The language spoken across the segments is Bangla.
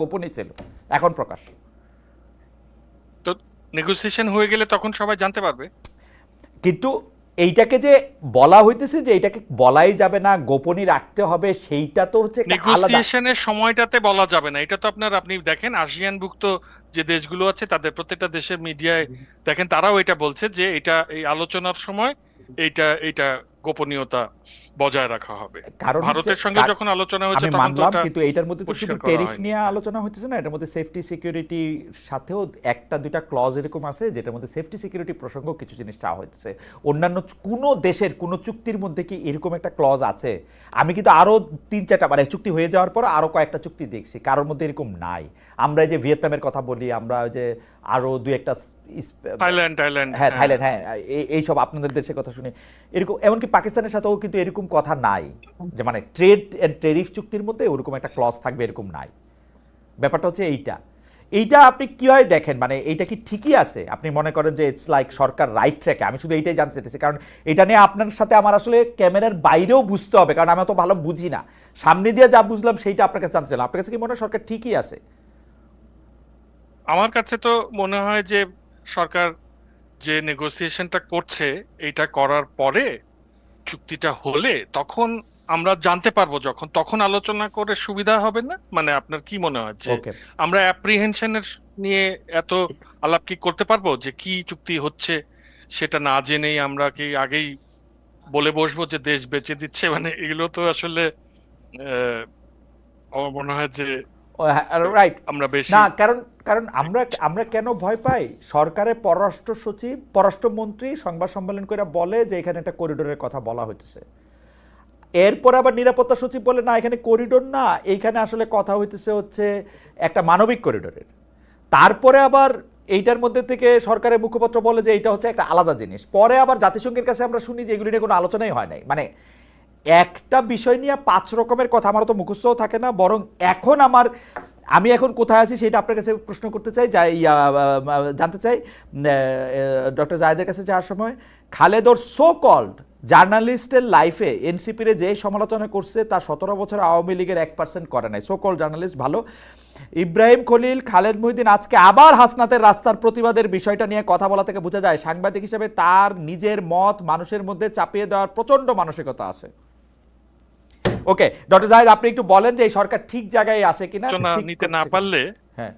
গোপনই ছিল এখন প্রকাশ। তো নেগোসিয়েশন হয়ে গেলে তখন সবাই জানতে পারবে। কিন্তু এইটাকে যে বলা হইতেছে যে এটাকে বলাই যাবে না গোপনই রাখতে হবে সেইটা তো হচ্ছে নেগোসিয়েশনের সময়টাতে বলা যাবে না। এটা তো আপনার আপনি দেখেন আসিয়ানভুক্ত যে দেশগুলো আছে তাদের প্রত্যেকটা দেশের মিডিয়ায় দেখেন তারাও এটা বলছে যে এটা এই আলোচনার সময় এইটা এইটা গোপনীয়তা বজায় রাখা হবে। কারণ ভারতের সঙ্গে যখন আলোচনা হচ্ছে তখন মানলাম কিন্তু এইটার মধ্যে তো শুধু হয়নি। নিয়ে আলোচনা হচ্ছে না এটার মধ্যে সেফটি সিকিউরিটি সাথেও একটা দুইটা ক্লজ এরকম আছে যেটার মধ্যে সেফটি সিকিউরিটি প্রসঙ্গ কিছু জিনিস চাওয়া হচ্ছে। অন্যান্য কোনো দেশের কোনো চুক্তির মধ্যে কি এরকম একটা ক্লজ আছে? আমি কিন্তু আরও তিন চারটা মানে চুক্তি হয়ে যাওয়ার পর আরও কয়েকটা চুক্তি দেখছি কারোর মধ্যে এরকম নাই। আমরা এই যে ভিয়েতনামের কথা বলি আমরা ওই যে আরও দুই একটা থাইল্যান্ড থাইল্যান্ড হ্যাঁ থাইল্যান্ড হ্যাঁ এই- এইসব আপনাদের দেশের কথা শুনে। এরকম এমনকি পাকিস্তানের সাথেও কিন্তু এরকম কথা নাই। যে মানে ট্রেড অ্যান্ড টেরিফ চুক্তির মধ্যে ওরকম একটা ক্লজ থাকবে এরকম নাই। ব্যাপারটা হচ্ছে এইটা। এইটা আপনি কীভাবে দেখেন? মানে এইটা কি ঠিকই আছে? আপনি মনে করেন যে ইটস লাইক সরকার রাইট ট্র্যাকে আমি শুধু এইটাই জানতে চাইতেছি। কারণ এটা নিয়ে আপনার সাথে আমার আসলে ক্যামেরার বাইরেও বুঝতে হবে। কারণ আমি তো ভালো বুঝি না। সামনে দিয়ে যা বুঝলাম সেইটা আপনার কাছে জানতে চাইলাম। আপনার কাছে কি মনে হয় সরকার ঠিকই আছে? আমার কাছে তো মনে হয় যে সরকার যে নেগোসিয়েশনটা করছে এটা করার পরে চুক্তিটা হলে তখন আমরা জানতে পারব যখন তখন আলোচনা করে সুবিধা হবে না? মানে আপনার কি মনে হয় যে আমরা অ্যাপ্রিহেনশনের নিয়ে এত আলাপ কি করতে পারব যে কি চুক্তি হচ্ছে সেটা না জেনেই আমরা কি আগেই বলে বসবো যে দেশ বেচে দিচ্ছে? মানে এগুলো তো আসলে আহ, আমার মনে হয় যে রাইট আমরা বেশি না কারণ কারণ আমরা আমরা কেন ভয় পাই? সরকারের পররাষ্ট্র সচিব পররাষ্ট্রমন্ত্রী সংবাদ সম্মেলন করে বলে যে এখানে একটা করিডোরের কথা বলা হইতেছে। এরপর আবার নিরাপত্তা সচিব বলে না এখানে করিডোর না এইখানে আসলে কথা হইতেছে হচ্ছে একটা মানবিক করিডোরের। তারপরে আবার এইটার মধ্যে থেকে সরকারের মুখপাত্র বলে যে এটা হচ্ছে একটা আলাদা জিনিস। পরে আবার জাতিসংঘের কাছে আমরা শুনি যে এগুলি নিয়ে কোনো আলোচনাই হয় নাই। মানে একটা বিষয় নিয়ে পাঁচ রকমের কথা আমার তো মুখস্থও থাকে না, বরং এখন আমার, আমি এখন কোথায় আছি সেটা আপনার কাছে প্রশ্ন করতে চাই জানতে চাই। ডক্টর জায়েদের কাছে যাওয়ার সময় খালেদর সো কল্ড জার্নালিস্টের লাইফে এনসিপির যে সমালোচনা করছে তার সতেরো বছর আওয়ামী লীগের এক পার্সেন্ট করে নাই। সো কল্ড জার্নালিস্ট ভালো। ইব্রাহিম খলিল, খালেদ মহিউদ্দিন আজকে আবার হাসনাতের রাস্তার প্রতিবাদের বিষয়টা নিয়ে কথা বলা থেকে বোঝা যায়। সাংবাদিক হিসেবে তার নিজের মত মানুষের মধ্যে চাপিয়ে দেওয়ার প্রচণ্ড মানসিকতা আছে। ওকে ডক্টর জাহেদ আপনি একটু বলেন যে এই সরকার ঠিক জায়গায় আছে কিনা নিতে না পারলে হ্যাঁ।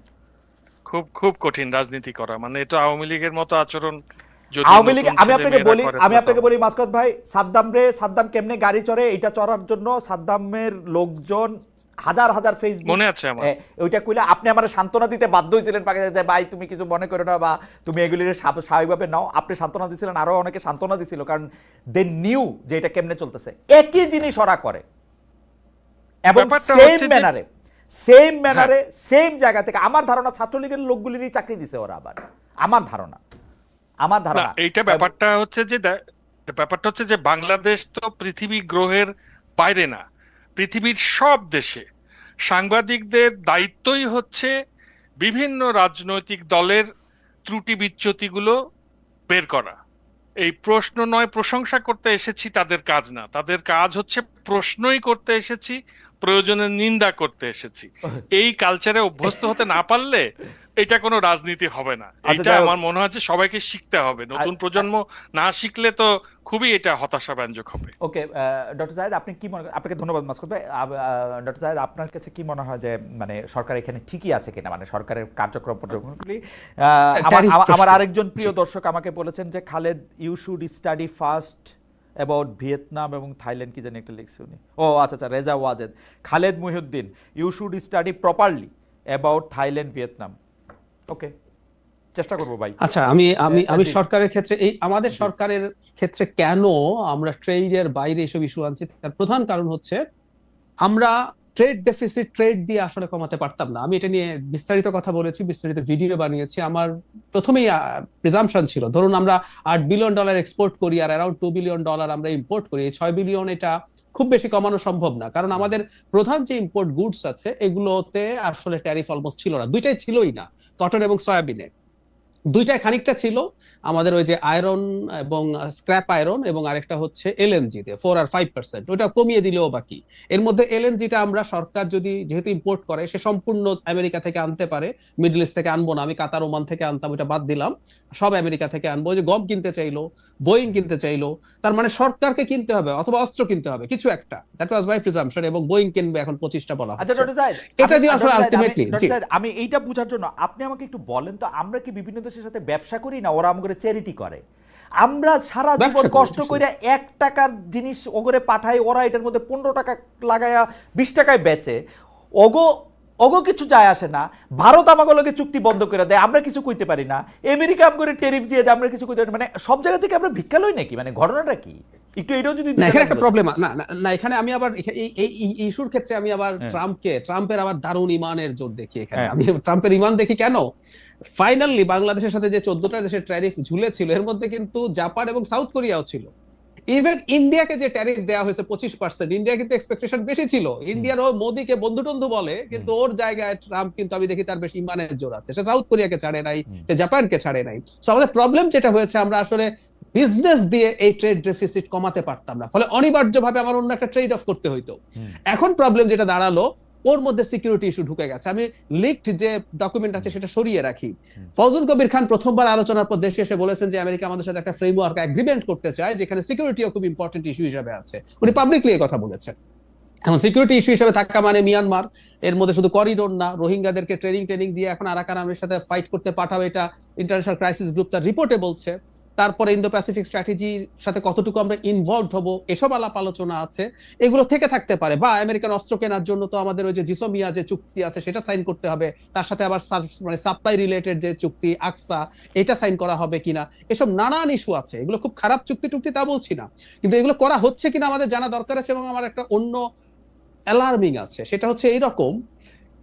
খুব খুব কঠিন রাজনীতি করা। মানে এটা আওয়ামী লীগের মতো আচরণ আওয়ামী লীগ আমি আপনাকে বলি আমি আপনাকে বলি মাসকত ভাই সাদ্দাম রে সাদ্দাম কেমনে গাড়ি চড়ে এটা চড়ার জন্য সাদ্দামের লোকজন হাজার হাজার ফেসবুক মনে আছে আমার। ওইটা কইলে আপনি আমার সান্ত্বনা দিতে বাধ্য হয়েছিলেন পাকিস্তান ভাই তুমি কিছু মনে করো না বা তুমি এগুলির স্বাভাবিকভাবে নাও। আপনি সান্ত্বনা দিছিলেন আরও অনেকে সান্ত্বনা দিছিল কারণ দে নিউ যে এটা কেমনে চলতেছে। একই জিনিস ওরা করে। এবং সেম ম্যানারে সেম ম্যানারে সেম জায়গা থেকে আমার ধারণা ছাত্রলীগের লোকগুলিরই চাকরি দিছে ওরা আবার। আমার ধারণা। আমার ধারণা। এইটা ব্যাপারটা হচ্ছে যে ব্যাপারটা হচ্ছে যে বাংলাদেশ তো পৃথিবী গ্রহের বাইরে না পৃথিবীর সব দেশে সাংবাদিকদের দায়িত্বই হচ্ছে বিভিন্ন রাজনৈতিক দলের ত্রুটি বিচ্যুতিগুলো বের করা। এই প্রশ্ন নয় প্রশংসা করতে এসেছি তাদের কাজ না। তাদের কাজ হচ্ছে প্রশ্নই করতে এসেছি প্রয়োজনে নিন্দা করতে এসেছি। এই কালচারে অভ্যস্ত হতে না পারলে এটা কোনো রাজনীতি হবে না। আচ্ছা, এটা আমার মনে হয় যে সবাইকে শিখতে হবে। নতুন প্রজন্ম না শিখলে তো খুবই এটা হতাশা হতাশাব্যঞ্জক হবে। ওকে ডক্টর জাহেদ আপনি কি মনে আপনাকে ধন্যবাদ মাসকুদ ভাই। ডক্টর জাহেদ আপনার কাছে কি মনে হয় যে মানে সরকার এখানে ঠিকই আছে কিনা? মানে সরকারের কার্যক্রম পর্যবেক্ষণগুলি? আমার। আরেকজন প্রিয় দর্শক আমাকে বলেছেন যে Khaled you should study first about Vietnam এবং থাইল্যান্ড কি জানি একটা লিখছে উনি। ও আচ্ছা আচ্ছা Reza Wajed. Khaled Mohiuddin you should study properly about Thailand Vietnam okay চেষ্টা করব ভাই। আচ্ছা আমি আমি হ্যাঁ, আমি সরকারের ক্ষেত্রে এই আমাদের সরকারের ক্ষেত্রে কেন আমরা ট্রেডের বাইরে এসব ইস্যু আনছি? তার প্রধান কারণ হচ্ছে আমরা ট্রেড ডেফিসিট ট্রেড দিয়ে আসলে কমাতে পারতাম না। আমি এটা নিয়ে বিস্তারিত কথা বলেছি বিস্তারিত ভিডিও বানিয়েছি। আমার প্রথমেই প্রিজাম্পশন ছিল। ধরুন আমরা আট বিলিয়ন ডলার এক্সপোর্ট করি আর অ্যারাউন্ড টু বিলিয়ন ডলার আমরা ইম্পোর্ট করি। ছয় বিলিয়ন এটা খুব বেশি কমানো সম্ভব না। কারণ আমাদের প্রধান যে ইম্পোর্ট গুডস আছে এগুলোতে আসলে ট্যারিফ অলমোস্ট ছিল না। দুইটাই ছিলই না। কটন এবং সয়াবিনে দুইটাই খানিকটা ছিল। আমাদের ওই যে আয়রন এবং স্ক্র্যাপ আয়রন এবং আরেকটা হচ্ছে এলএনজি তে ফোর আর ফাইভ পার্সেন্ট ওটা কমিয়ে দিলেও বাকি। এর মধ্যে এলএনজিটা আমরা সরকার যদি যেহেতু ইম্পোর্ট করে সে সম্পূর্ণ আমেরিকা থেকে আনতে পারে। মিডল ইস্ট থেকে আনব না আমি কাতার ওমান থেকে আনতাম ওটা বাদ দিলাম। সব আমেরিকা থেকে আনব। যে গম কিনতে চাইলো বোয়িং কিনতে চাইলো তার মানে সরকারকে কিনতে হবে অথবা অস্ত্র কিনতে হবে কিছু একটা। দ্যাট ওয়াজ মাই প্রিজাম্পশন এবং বোয়িং কিনবে এখন পঁচিশটা বলা আচ্ছা এটা দিয়ে আসলে জায়েদ, আমি- এইটা বোঝার জন্য আপনি আমাকে একটু বলেন তো আমরা কি বিভিন্ন দেশের সাথে ব্যবসা করি না ওরা আমাদের চ্যারিটি করে। আমরা সারা জীবন কষ্ট করে এক টাকার জিনিস ওগরে পাঠাই ওরা এটার মধ্যে পনেরো টাকা লাগায়া বিশ টাকায় বেচে। ওগো ওগো কিছু যায় আসে না ভারত আমাগুলোকে চুক্তি বন্ধ করে দেয় আমরা কিছু কইতে পারি না। আমেরিকা আমগরে টেরিফ দিয়ে যে আমরা কিছু কইতে পারি মানে সব জায়গা থেকে আমরা ভিক্ষা লই নাকি? মানে ঘটনাটা কি? একটু এটাও যদি না এখানে একটা প্রবলেম না না, এখানে আমি আবার এই ইস্যুর ক্ষেত্রে আমি আবার হ্যাঁ। ট্রাম্পকে ট্রাম্পের আবার দারুণ ইমানের জোর দেখি এখানে। হ্যাঁ। আমি ট্রাম্পের ইমান দেখি কেন? ফাইনালি বাংলাদেশের সাথে যে চোদ্দটা দেশের ট্যারিফ ঝুলেছিল এর মধ্যে কিন্তু জাপান এবং সাউথ কোরিয়াও ছিল। ইভেন ইন্ডিয়াকে যে ট্যারিফ দেওয়া হয়েছে পঁচিশ পার্সেন্ট ইন্ডিয়া কিন্তু এক্সপেকটেশন বেশি ছিল। ইন্ডিয়ার ও মোদিকে বন্ধু টন্ধু বলে কিন্তু ওর জায়গায় ট্রাম্প কিন্তু আমি দেখি তার বেশি ইমানের জোর আছে। সে সাউথ কোরিয়াকে ছাড়ে নাই। সে জাপানকে ছাড়ে নাই। সো আমাদের প্রবলেম যেটা হয়েছে আমরা আসলে বিজনেস দিয়ে এই ট্রেড ডেফিসিট কমাতে পারতাম না। ফলে অনিবার্যভাবে আমার অন্য একটা ট্রেড অফ করতে হইতো। এখন প্রবলেম যেটা দাঁড়াল ওর মধ্যে সিকিউরিটি ইস্যু ঢুকে গেছে। আমি লিকড যে ডকুমেন্ট আছে সেটা সরিয়ে রাখি। ফজল কবির খান প্রথমবার আলোচনার পর দেশে এসে বলেছেন যে আমেরিকা আমাদের সাথে একটা ফ্রেমওয়ার্ক এগ্রিমেন্ট করতে চায় যেখানে সিকিউরিটিও খুব ইম্পর্টেন্ট ইস্যু হিসেবে আছে। উনি পাবলিকলি এই কথা বলেছেন। এখন সিকিউরিটি ইস্যু হিসেবে থাকা মানে মিয়ানমার এর মধ্যে শুধু করিডোর না রোহিঙ্গাদেরকে ট্রেনিং ট্রেনিং দিয়ে এখন আরাকান আর্মির সাথে ফাইট করতে পাঠাবে এটা ইন্টারন্যাশনাল ক্রাইসিস গ্রুপ তার রিপোর্টে বলছে। তারপরে ইন্দো প্যাসিফিক স্ট্র্যাটেজির সাথে কতটুকু আমরা ইনভলভ হব, এসব আলাপ আলোচনা আছে, এগুলো থেকে থাকতে পারে। বা আমেরিকান অস্ত্র কেনার জন্য তো আমাদের ওই যে জিসোমিয়া যে চুক্তি আছে, সেটা সাইন করতে হবে, তার সাথে আবার মানে সাপ্লাই রিলেটেড যে চুক্তি, আকসা, এটা সাইন করা হবে কিনা, এসব নানান ইস্যু আছে। এগুলো খুব খারাপ চুক্তি টুক্তি তা বলছি না। কিন্তু এগুলো করা হচ্ছে কিনা আমাদের জানা দরকার আছে এবং আমার একটা অন্য অ্যালার্মিং আছে। সেটা হচ্ছে এইরকম,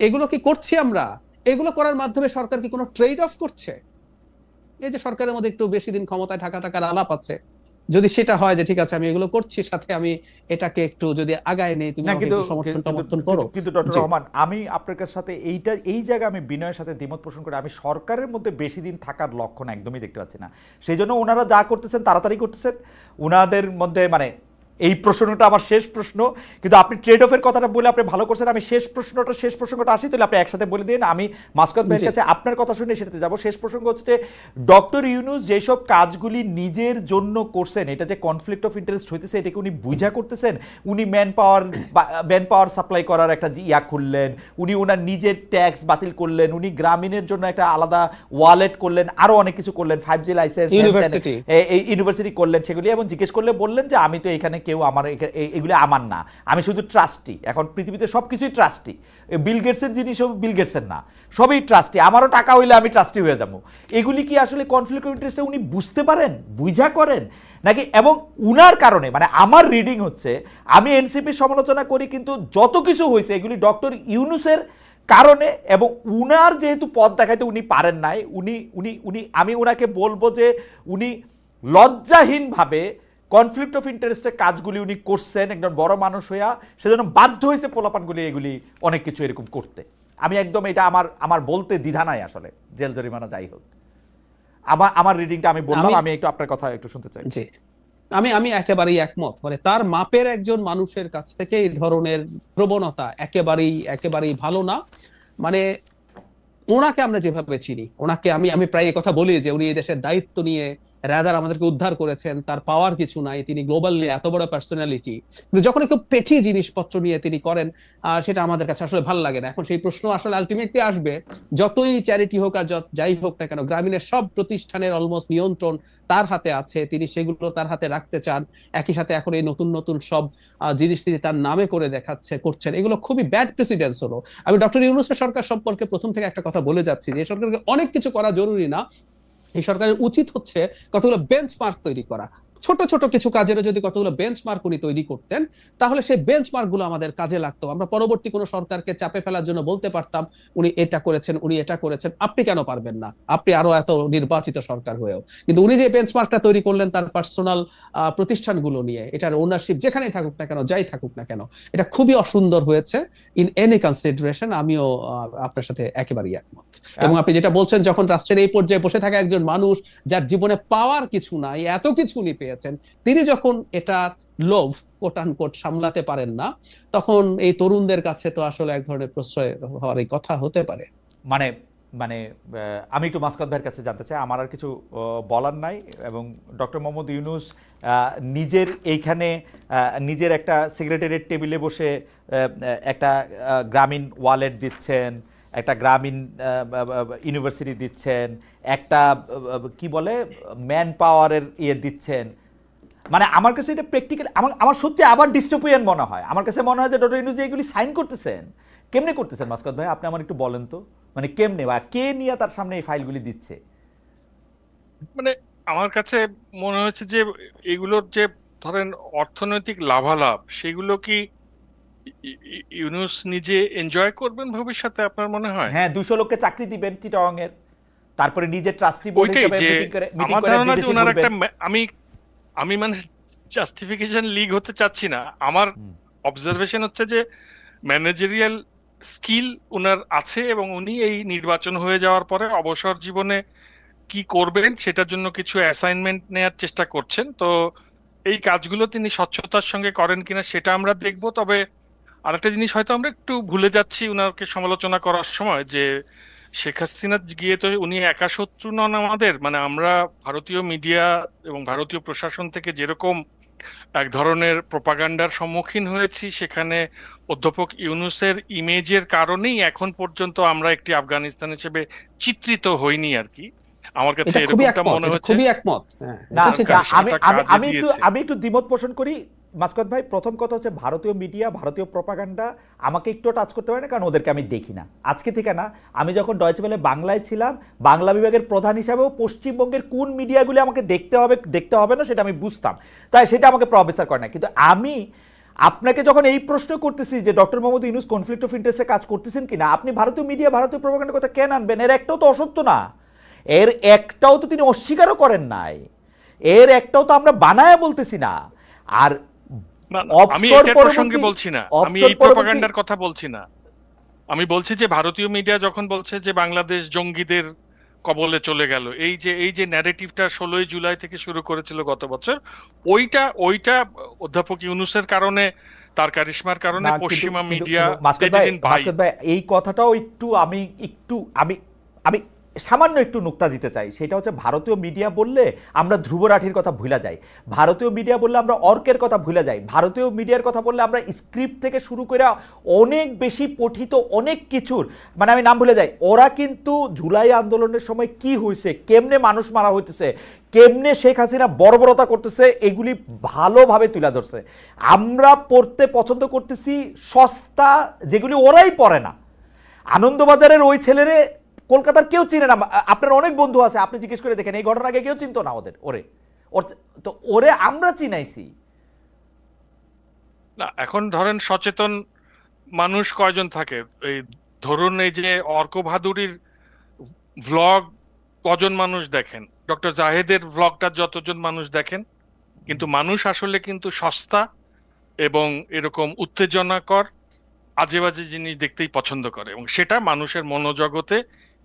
এগুলো কি করছি আমরা? এগুলো করার মাধ্যমে সরকার কি কোনো ট্রেড অফ করছে? এই যে সরকারের মধ্যে একটু বেশি দিন ক্ষমতায় থাকা টাকার আলাপ আছে। যদি সেটা হয় যে ঠিক আছে আমি এগুলো করছি সাথে আমি এটাকে একটু যদি আগায় নেই তুমি আমাকে কিন্তু সমর্থন সমর্থন করো। কিন্তু ডক্টর রহমান আমি আপনার সাথে এইটা এই জায়গায় আমি বিনয়ের সাথে দ্বিমত পোষণ করে। আমি সরকারের মধ্যে বেশি দিন থাকার লক্ষণ একদমই দেখতে পাচ্ছি না। সেই জন্য ওনারা যা করতেছেন তাড়াতাড়ি করতেছেন। ওনাদের মধ্যে মানে এই প্রশ্নটা আমার শেষ প্রশ্ন। কিন্তু আপনি ট্রেড অফের কথাটা বলে আপনি ভালো করছেন। আমি শেষ প্রশ্নটা শেষ প্রসঙ্গটা আসি তাহলে আপনি একসাথে বলে দিন। আমি মাস্কত ভাইয়ের কাছে আপনার কথা শুনে সেটাতে যাব। শেষ প্রসঙ্গ হচ্ছে যে ডক্টর ইউনুস যেসব কাজগুলি নিজের জন্য করছেন এটা যে কনফ্লিক্ট অফ ইন্টারেস্ট হইতেছে এটাকে উনি বুঝা করতেছেন উনি man power man power supply করার একটা ইয়া খুললেন উনি ওনার নিজের ট্যাক্স বাতিল করলেন উনি গ্রামীণের জন্য একটা আলাদা ওয়ালেট করলেন আরও অনেক কিছু করলেন ফাইভ জি লাইসেন্স ইউনিভার্সিটি করলেন সেগুলি। এবং জিজ্ঞেস করলে বললেন যে আমি তো এখানে কেউ আমার এগুলি আমার না। আমি শুধু ট্রাস্টি এখন পৃথিবীতে সব কিছুই ট্রাস্টি বিল গেটসের জিনিসও বিল গেটসের না। সবই ট্রাস্টি আমারও টাকা হইলে আমি ট্রাস্টি হয়ে যাব। এগুলি কি আসলে কনফ্লিক্ট অফ ইন্টারেস্টে উনি বুঝতে পারেন? বুঝা করেন? নাকি এবং উনার কারণে মানে আমার রিডিং হচ্ছে, আমি এনসিপির সমালোচনা করি, কিন্তু যত কিছু হয়েছে এগুলি ডক্টর ইউনুসের কারণে এবং উনার যেহেতু পথ দেখাইতে উনি পারেন নাই, উনি উনি উনি, আমি ওনাকে বলব যে উনি লজ্জাহীনভাবে কনফ্লিক্ট অফ ইন্টারেস্টের কাজগুলি উনি করছেন একজন বড় মানুষ হইয়া সেজন্য বাধ্য হয়েছে পোলাপানগুলি এগুলি অনেক কিছু এরকম করতে। আমি একদম এটা আমার আমার বলতে দ্বিধা নাই আসলে জেল জরিমানা যাই হোক। আমার আমার রিডিংটা আমি বললাম আমি- একটু আপনার কথা একটু শুনতে চাই। জি। আমি আমি একেবারেই একমত মানে তার মাপের একজন মানুষের কাছ থেকে এই ধরনের প্রবণতা একেবারেই একেবারেই ভালো না। মানে ওনাকে আমরা যেভাবে চিনি, ওনাকে আমি আমি প্রায় কথা বলি যে উনি এই দেশের দায়িত্ব নিয়ে রাদার আমাদেরকে উদ্ধার করেছেন, তার পাওয়ার কিছু নাই, তিনি গ্লোবালি এত বড় পার্সোনালিটি কিন্তু যখন একটু পেটি জিনিসপত্র নিয়ে তিনি করেন সেটা আমাদের কাছে আসলে ভালো লাগে না। এখন সেই প্রশ্ন আসলে আলটিমেটলি আসবে, যতই চ্যারিটি হোক আর যাই হোক না কেন, গ্রামীণের সব প্রতিষ্ঠানের অলমোস্ট নিয়ন্ত্রণ তার হাতে আছে, তিনি সেগুলো তার হাতে রাখতে চান। একই সাথে এখন এই নতুন নতুন সব জিনিস তিনি তার নামে করে দেখাচ্ছে, করছেন। এগুলো খুবই ব্যাড প্রেসিডেন্স হলো। আমি ডক্টর ইউনুসের সরকার সম্পর্কে প্রথম থেকে একটা বলে যাচ্ছি যে সরকারকে অনেক কিছু করা জরুরি না। এই সরকারের উচিত হচ্ছে কতগুলো বেঞ্চমার্ক তৈরি করা। ছোট ছোট কিছু কাজেরও যদি কতগুলো বেঞ্চমার্ক উনি তৈরি করতেন তাহলে সেই বেঞ্চমার্কগুলো আমাদের কাজে লাগতো। আমরা পরবর্তী কোনো সরকারকে চাপে ফেলার জন্য বলতে পারতাম উনি এটা করেছেন উনি এটা করেছেন আপনি কেন পারবেন না? আপনি আরও এত নির্বাচিত সরকার হয়েও। কিন্তু উনি যে বেঞ্চমার্কটা তৈরি করলেন তার পার্সোনাল প্রতিষ্ঠানগুলো নিয়ে এটার ওনারশিপ যেখানেই থাকুক না কেন যাই থাকুক না কেন এটা খুবই অসুন্দর হয়েছে। ইন এনি কনসিডারেশন আমিও আপনার সাথে একেবারেই একমত। এবং আপনি যেটা বলছেন যখন রাষ্ট্রের এই পর্যায়ে বসে থাকা একজন মানুষ যার জীবনে পাওয়ার কিছু নাই এত কিছু উনি পেয়েছেন তিনি যখন এটা লোভ কোটান কোট সামলাতে পারেন না, তখন এই তরুণদের কাছে তো আসলে এক ধরনের প্রশ্রয় হওয়ার এই কথা হতে পারে। মানে মানে আমি একটু মাসকাত ভাইয়ের কাছে জানতে চাই, আমার আর কিছু বলার নাই এবং ডক্টর মোহাম্মদ ইউনুস নিজের এইখানে নিজের একটা সেক্রেটারিয়েট টেবিলে বসে একটা গ্রামীণ ওয়ালেট দিচ্ছেন, একটা গ্রামীণ ইউনিভার্সিটি দিচ্ছেন, একটা কি বলে ম্যান পাওয়ারের ইয়ে দিচ্ছেন মানে আমার কাছে এটা প্র্যাকটিক্যাল আমার আমার সত্যি আবার ডিস্টোপিয়ান মনে হয়। আমার কাছে মনে হয় যে ডক্টর যে এগুলি সাইন করতেছেন কেমনে করতেছেন মাসকাত ভাই? আপনি আমার একটু বলেন তো। মানে কেমনে বা কে নিয়ে তার সামনে এই ফাইলগুলি দিচ্ছে? মানে আমার কাছে মনে হচ্ছে যে এগুলোর যে ধরেন অর্থনৈতিক লাভালাভ সেগুলো কি ইউনুস নিজে এনজয় করবেন ভবিষ্যতে আপনার মনে হয়? হ্যাঁ দুশো লোককে চাকরি দিবেন চিটাং এর তারপরে নিজে ট্রাস্টি বোর্ড হিসেবে মিটিং করে মিটিং করে আমি আমি মানে জাস্টিফিকেশন লিগ হতে চাচ্ছি না। আমার অবজারভেশন হচ্ছে যে ম্যানেজেরিয়াল স্কিল ওনার আছে এবং উনি এই নির্বাচন হয়ে যাওয়ার পরে অবসর জীবনে কি করবেন সেটার জন্য কিছু অ্যাসাইনমেন্ট নেয়ার চেষ্টা করছেন। তো এই কাজগুলো তিনি স্বচ্ছতার সঙ্গে করেন কিনা সেটা আমরা দেখব। তবে আরেকটা জিনিস হয়তো আমরা একটু ভুলে যাচ্ছি উনাকে সমালোচনা করার সময় যে শেখ হাসিনা গিয়ে তো উনি একা শত্রু নন আমাদের। মানে আমরা ভারতীয় মিডিয়া এবং ভারতীয় প্রশাসন থেকে যেরকম এক ধরনের প্রপাগান্ডার সম্মুখীন হয়েছি সেখানে অধ্যাপক ইউনুসের ইমেজের কারণেই এখন পর্যন্ত আমরা একটি আফগানিস্তান হিসেবে চিত্রিত হইনি আর কি। আমার কাছে খুবই এরকমটা একমত মনে হচ্ছে খুবই হ্যাঁ আমি একটু আমি একটু দ্বিমত পোষণ করি। মাসকত ভাই, প্রথম কথা হচ্ছে ভারতীয় মিডিয়া, ভারতীয় প্রপাগান্ডা আমাকে একটু টাচ করতে পারে না, কারণ ওদেরকে আমি দেখি না। আজকে থেকে না, আমি যখন ডয়েচে বেলে বাংলায় ছিলাম, বাংলা বিভাগের প্রধান হিসাবেও পশ্চিমবঙ্গের কোন মিডিয়াগুলি আমাকে দেখতে হবে দেখতে হবে না, সেটা আমি বুঝতাম। তাই সেটা আমাকে প্রফেসর করে না কিন্তু আমি আপনাকে যখন এই প্রশ্ন করতেছি যে doctor Mohammad Yunus conflict of ইন্টারেস্টে কাজ করতেছেন কিনা, আপনি ভারতীয় মিডিয়া, ভারতীয় প্রপাগান্ডার কথা কেন আনবেন? এর একটাও তো অসত্য না। এর একটাও তো তিনি অস্বীকারও করেন নাই। এর একটাও তো আমরা বানায় বলতেছি না। আর আমি এটার প্রসঙ্গে বলছি না। আমি এই প্রপাগান্ডার কথা বলছি না। আমি বলছি যে ভারতীয় মিডিয়া যখন বলছে যে বাংলাদেশ জঙ্গিদের কবলে চলে গেল এই যে এই যে ন্যারেটিভটা ষোলোই জুলাই থেকে শুরু করেছিল গত বছর ওইটা ওইটা অধ্যাপক ইউনুসের কারণে তার কারিশমার কারণে পশ্চিমা মিডিয়া এই কথাটাও একটু আমি একটু আমি আমি সামান্য একটু নুক্তা দিতে চাই। সেটা হচ্ছে ভারতীয় মিডিয়া বললে আমরা ধ্রুব রাঠির কথা ভুলে যাই। ভারতীয় মিডিয়া বললে আমরা অর্কের কথা ভুলে যাই। ভারতীয় মিডিয়ার কথা বললে আমরা স্ক্রিপ্ট থেকে শুরু করে অনেক বেশি পঠিত অনেক কিছুর মানে আমি নাম ভুলে যাই, ওরা কিন্তু জুলাই আন্দোলনের সময় কি হয়েছে কেমনে মানুষ মারা হইতেছে, কেমনে শেখ হাসিনা বর্বরতা করতেছে, এগুলি ভালোভাবে তুলে ধরছে। আমরা পড়তে পছন্দ করতেছি সস্তা, যেগুলি ওরাই পড়ে না। আনন্দবাজারের ওই ছেলেরে কলকাতার কেউ চিনে না আপনার অনেক বন্ধু আছে, আপনি জিজ্ঞেস করে দেখেন, এই ঘটনা আগে কেউ চিনতো না ওদের, ওরে। তো ওরে আমরা চিনাইছি। না, এখন ধরেন সচেতন মানুষ কয়জন থাকে? এই ধরুন এই যে অর্ক ভাদুরীর ভ্লগ কজন মানুষ দেখেন? ডক্টর জাহেদের ভ্লগটা যতজন মানুষ দেখেন, কিন্তু মানুষ আসলে কিন্তু সস্তা এবং এরকম উত্তেজনাকর আজে বাজে জিনিস দেখতেই পছন্দ করে এবং সেটা মানুষের মনোজগতে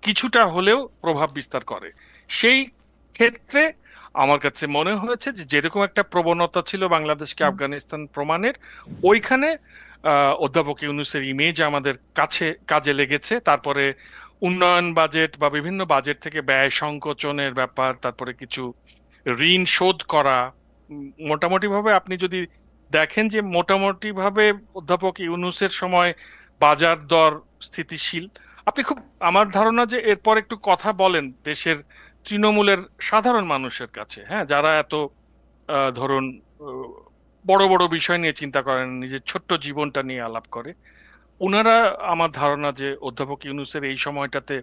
কিছুটা হলেও প্রভাব বিস্তার করে। সেই ক্ষেত্রে আমার কাছে মনে হয়েছে যে যেরকম একটা প্রবণতা ছিল বাংলাদেশকে আফগানিস্তান প্রমাণের ওইখানে অধ্যাপক ইউনুসের ইমেজ আমাদের কাছে কাজে লেগেছে। তারপরে উন্নয়ন বাজেট বা বিভিন্ন বাজেট থেকে ব্যয় সংকোচনের ব্যাপার তারপরে কিছু ঋণ শোধ করা মোটামুটিভাবে আপনি যদি দেখেন যে মোটামুটিভাবে অধ্যাপক ইউনুসের সময় বাজার দর স্থিতিশীল আপনি খুব, আমার ধারণা যে এরপর একটু কথা বলেন দেশের তৃণমূলের সাধারণ মানুষের কাছে হ্যাঁ? যারা এত ধরুন বড় বড় বিষয় নিয়ে চিন্তা করেন, নিজের ছোট্ট জীবনটা নিয়ে আলাপ করে ওনারা আমার ধারণা যে অধ্যাপক ইউনুসের এই সময়টাতে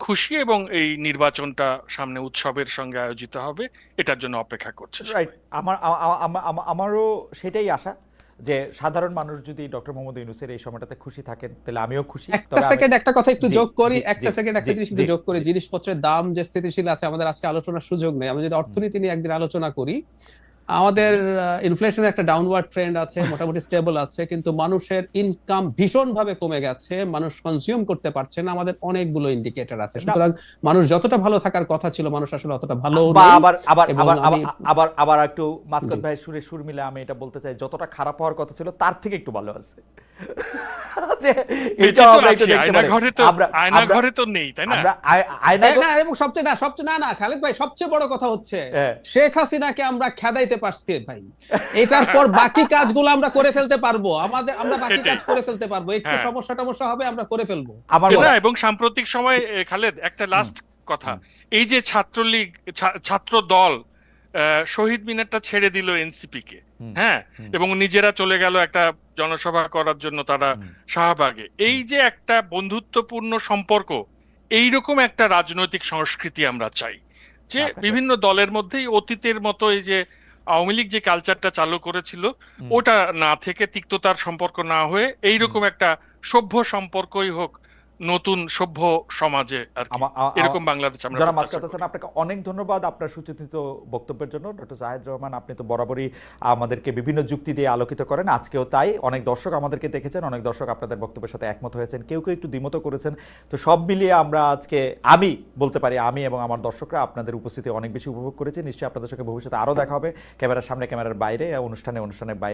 খুশি এবং এই নির্বাচনটা সামনে উৎসবের সঙ্গে আয়োজিত হবে, এটার জন্য অপেক্ষা করছে আমার আমারও সেটাই আশা। যে সাধারণ মানুষ যদি ডক্টর মোহাম্মদ ইউনুসের এই সময়টাতে খুশি থাকেন তাহলে আমিও খুশি। একটা সেকেন্ড একটা কথা একটু যোগ করি একটা সেকেন্ড একটা জিনিস যোগ করি। জিনিসপত্রের দাম যে স্থিতিশীল আছে আমাদের আজকে আলোচনার সুযোগ নেই। আমি যদি অর্থনীতি নিয়ে একদিন আলোচনা করি আমাদের ইনফ্লেশনের একটা ডাউনওয়ার্ড ট্রেন্ড আছে মোটামুটি স্টেবল আছে কিন্তু মানুষের ইনকাম ভীষণ ভাবে কমে গেছে মানুষ কনজিউম করতে পারছে না আমাদের অনেকগুলো ইন্ডিকেটর আছে। সুতরাং মানুষ যতটা ভালো থাকার কথা ছিল মানুষ আসলে অতটা ভালো আবার আবার আবার আবার আবার আবার একটু মাসকত ভাই সুরে সুর মিলে আমি এটা বলতে চাই যতটা খারাপ হওয়ার কথা ছিল তার থেকে একটু ভালো আছে। যে বেঁচে এটাও তো আমরা একটু আছি, দেখতে আয়না পারি। ঘরে তো আমরা আয়না আমরা- ঘরে তো নেই তাই না? আমরা আয়- আয়না না, এবং সবচেয়ে না সবচেয়ে না না খালেদ ভাই সবচেয়ে বড় কথা হচ্ছে। শেখ হাসিনাকে আমরা খেদাইতে পারছি ভাই। এটার পর বাকি কাজগুলো আমরা করে ফেলতে পারব। আমাদের আমরা বাকি কাজ করে ফেলতে পারব। একটু হ্যাঁ। সমস্যা টমস্যা হবে আমরা করে ফেলব। মনে- এবং সাম্প্রতিক সময় খালেদ একটা লাস্ট কথা। এই যে ছাত্রলীগ ছা- ছাত্র দল শহীদ মিনারটা ছেড়ে দিল এনসিপি কে হ্যাঁ? এবং নিজেরা চলে গেল একটা জনসভা করার জন্য তারা শাহবাগে। এই যে একটা বন্ধুত্বপূর্ণ সম্পর্ক এইরকম একটা রাজনৈতিক সংস্কৃতি আমরা চাই। যে বিভিন্ন দলের মধ্যেই অতীতের মতো এই যে আওয়ামী লীগ যে কালচারটা চালু করেছিল ওটা না থেকে তিক্ততার সম্পর্ক না হয়ে এইরকম একটা সভ্য সম্পর্কই হোক নতুন সভ্য সমাজে আর এরকম বাংলাদেশ আমরা প্রত্যাশা মাসকাত করি। আপনাকে অনেক ধন্যবাদ আপনার সুচিন্তিত বক্তব্যের জন্য। ডক্টর জাহেদ রহমান আপনি তো বরাবরই আমাদেরকে বিভিন্ন যুক্তি দিয়ে আলোকিত করেন। আজকেও তাই। অনেক দর্শক আমাদেরকে দেখেছেন অনেক দর্শক আপনাদের বক্তব্যের সাথে একমত হয়েছেন কেউ কেউ একটু দ্বিমত করেছেন। তো সব মিলিয়ে আমরা আজকে আমি বলতে পারি আমি এবং আমার দর্শকরা আপনাদের উপস্থিতি অনেক বেশি উপভোগ করেছি। নিশ্চয়ই আপনাদের সঙ্গে ভবিষ্যতে আরও দেখা হবে। ক্যামেরার সামনে ক্যামেরার বাইরে অনুষ্ঠানে অনুষ্ঠানের বাইরে।